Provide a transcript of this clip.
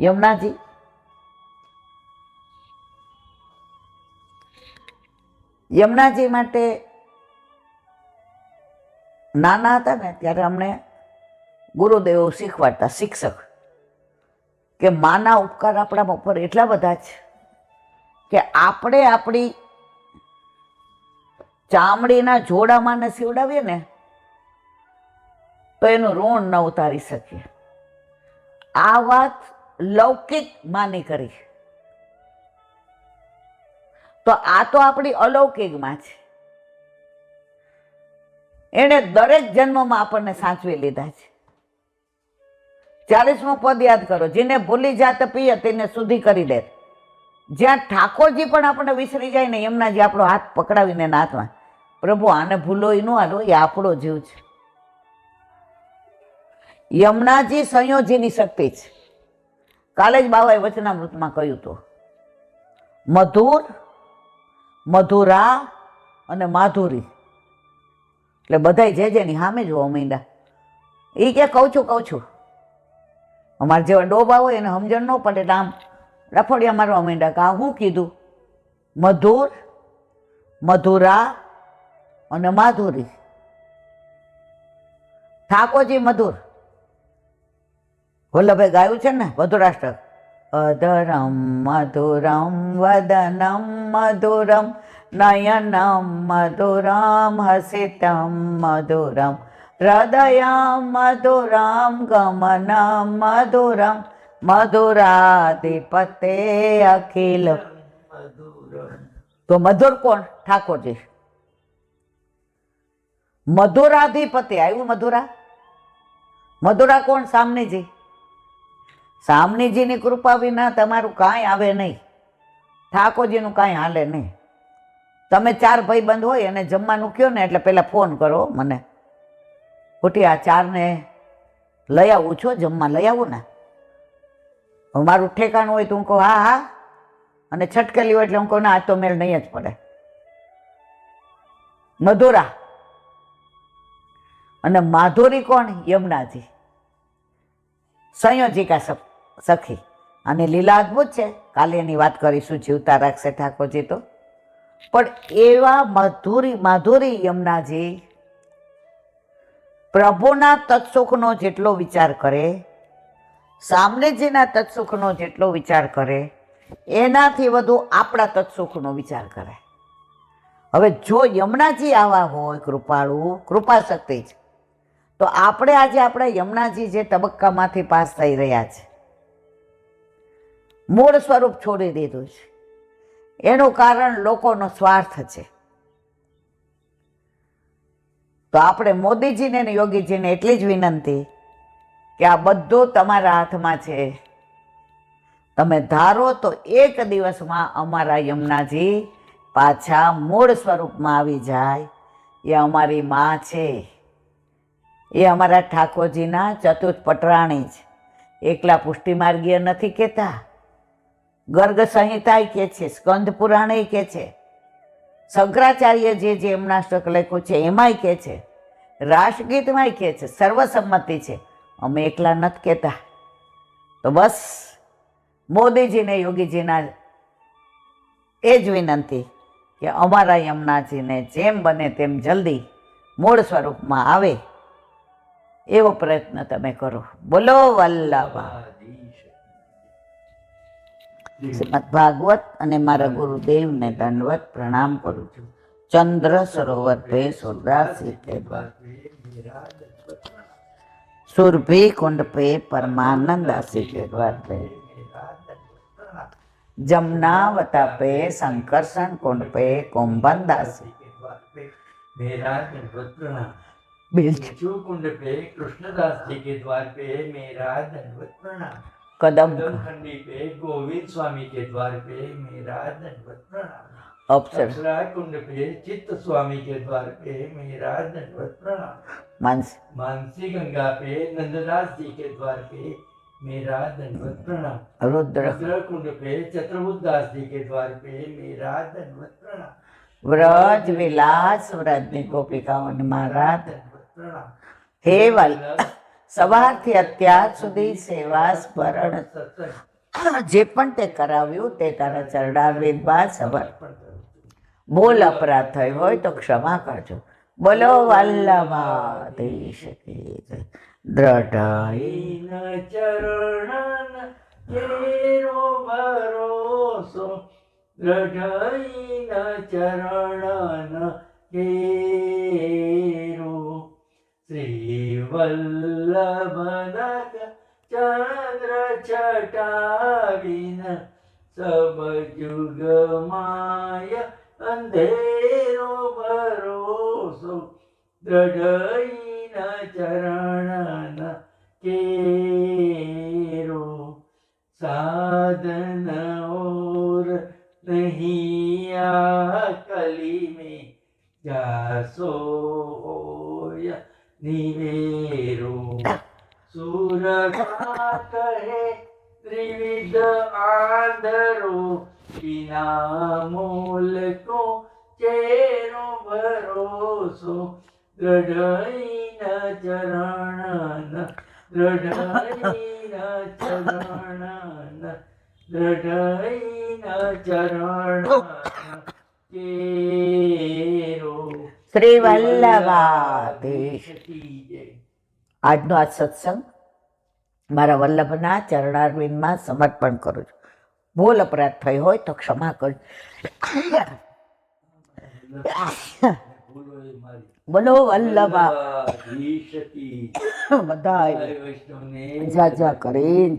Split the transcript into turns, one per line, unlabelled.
યમુનાજી. યમુનાજી માટે નાના હતા ને, ત્યારે અમને ગુરુદેવો શીખવાડતા, શિક્ષક, કે માના ઉપકાર આપણા ઉપર એટલા બધા છે કે આપણે આપણી ચામડીના જોડામાં સીવડાવીએ ને, તો એનું ઋણ ન ઉતારી શકીએ. આ વાત લૌકિક માની કરી તો આ તો આપણી અલૌકિકમાં છે. એણે દરેક જન્મમાં આપણને સાચવી લીધા છે. ચાલીસમો પદ યાદ કરો, જેને ભૂલી જાત પીએ તેને સુધી કરી દે જ્યાં ઠાકોરજી પણ આપણને વિસરી જાય ને, એમના જે આપણો હાથ પકડાવીને નાથવા. પ્રભુ, આને ભૂલો એ ન હાલો, એ આપણો જીવ છે. યમુનાજી સંયોજીની શક્તિ છે. કાલે જ બાવાએ વચનામૃતમાં કહ્યું હતું. મધુર, મધુરા અને માધુરી. એટલે બધાય જે જેની સામે જોવા માંડ્યા. એ કે કહું છું કહું છું. અમારે જેવા ડોબા હોય એને સમજણ ન પડે એટલે આમ રફોડિયા મારવા માંડ્યા કે આ શું કીધું? મધુર, મધુરા અને માધુરી. ઠાકોરજી મધુર. વલ્લભે ગાયું છે ને મધુરાષ્ટ્ર અધરમ, મધુરમ, વદનમ, મધુરમ, નયનમ, મધુરમ, હસિતમ, મધુરમ, હૃદયમ, મધુરમ, ગમનમ, મધુરમ, મધુરાધિપતે અખિલ. તો મધુર કોણ? ઠાકોરજી. મધુરાધિપતિ, આવ્યું મધુરા? મધુરા કોણ? સામનીજી. સામનીજીની કૃપા વિના તમારું કાંઈ આવે નહીં. ઠાકોરજીનું કાંઈ હાલે નહીં. તમે ચાર ભાઈ બંધ હોય અને જમવાનું કયો ને એટલે પહેલાં ફોન કરો મને. ખોટી આ ચારને લઈ આવું છો જમવા લઈ આવું ને. મારું ઠેકાણું હોય તો હું કહું, હા હા. અને છટકેલી હોય એટલે હું કહું, ના, આ તો મેળ નહીં જ પડે. મધુરા. અને માધુરી કોણ? યમુનાજી. સંયોજિકા સખ- સખી. અને લીલા અદ્ભુત છે. કાલે એની વાત કરીશું જીવતા રાખશે ઠાકોરજી તો. પણ એવા મધુરી માધુરી યમુનાજી પ્રભુના તત્સુખનો જેટલો વિચાર કરે, સામનેજીના તત્સુખનો જેટલો વિચાર કરે, એનાથી વધુ આપણા તત્સુખનો વિચાર કરે. હવે જો યમુનાજી આવા હોય કૃપાળુ કૃપા શક્તિ છે તો આપણે આજે આપણા યમુનાજી જે તબક્કામાંથી પાસ થઈ રહ્યા છે મૂળ સ્વરૂપ છોડી દીધું છે. એનું કારણ લોકોનો સ્વાર્થ છે. તો આપણે મોદીજીને અને યોગીજીને એટલી જ વિનંતી કે આ બધું તમારા હાથમાં છે. તમે ધારો તો એક દિવસમાં અમારા યમુનાજી પાછા મૂળ સ્વરૂપમાં આવી જાય. એ અમારી મા છે. એ અમારા ઠાકોરજીના ચતુર્થ પટરાણી છે. એકલા પુષ્ટિ માર્ગીય નથી કહેતા. ગર્ગ સંહિતાય કે છે, સ્કંદ પુરાણે કે છે, શંકરાચાર્ય જે જે એમના અષ્ટક લખ્યું છે એમાંય કે છે રાષ્ટ્રગીતમાંય કે છે, સર્વસંમતિ છે. અમે એકલા નથી કહેતા. તો બસ, મોદીજીને, યોગીજીના એ જ વિનંતી કે અમારા યમુનાજીને જેમ બને તેમ જલ્દી મૂળ સ્વરૂપમાં આવે એવો પ્રયત્ન તમે કરો. બોલો, વલ્લભા. શ્રીમદ ભાગવત અને મારા ગુરુદેવને દંડવત પ્રણામ કરું છું ચંદ્ર સરોવર ભે સુરદાસી તે સુરભી કુંડ પે પરમાનંદાસી के द्वार पे जमुनावता पे संकर्षण कुंड पे कुंभन दासी
मेरा दंडवत प्रणाम
बिल
भिक्षु कुंड पे कृष्णदास जी के द्वार पे मेरा दंडवत प्रणाम
कदम
कदम खंडी पे गोविंद स्वामी के द्वार पे मेरा दंडवत प्रणाम
अप्सर
अप्सरा कुंड पे चित्त स्वामी के द्वार पे मेरा दंडवत प्रणाम
मानस
मानसी गंगा पे नंददास जी के द्वार पे मेरा दंडवत प्रणाम
रुद्र
रुद्र कुंड पे चतुर्बुद्ध दास जी के द्वार पे मेरा दंडवत प्रणाम
व्रज विलास व्रजनी गोपिकाओं ने महाराज
दंडवत प्रणाम
हे वल સવારથી અત્યાર સુધી સેવા સ્મરણ જે પણ તે કરાવ્યું તે તારા ચરણારવિંદમાં સમર્પણ. બોલ અપરાધ થયો હોય તો ક્ષમા કરજો બોલો વલ્લભાધીશ કી જય. દ્રઢાઈ
ન ચરણન કેરો ભરોસો દ્રઢઈ ન ચરણન કેરો શ્રી વલ્લભનક भ चन्द्र छागिन सब युगमाय अन्धेरो भरोसो द्रढै चरणन केरो। साधन ओर नहलि में जासो या નિવેરો સુરખા કહે ત્રિવિધ આંધરો વિના મૂલ કો ચેરો ભરોસો દ્રઢઈ ન ચરણન દ્રઢઈ ન ચરણન દ્રઢઈ ન ચરણન કેરો
શ્રી વલ્લભાધીશ આજનો આ સત્સંગ મારા વલ્લભના ચરણારવિંદમાં સમર્પણ કરું છું. ભૂલ અપરાધ થયો હોય તો ક્ષમા કરજો. બોલો વલ્લભા. બધા જા જા કરીને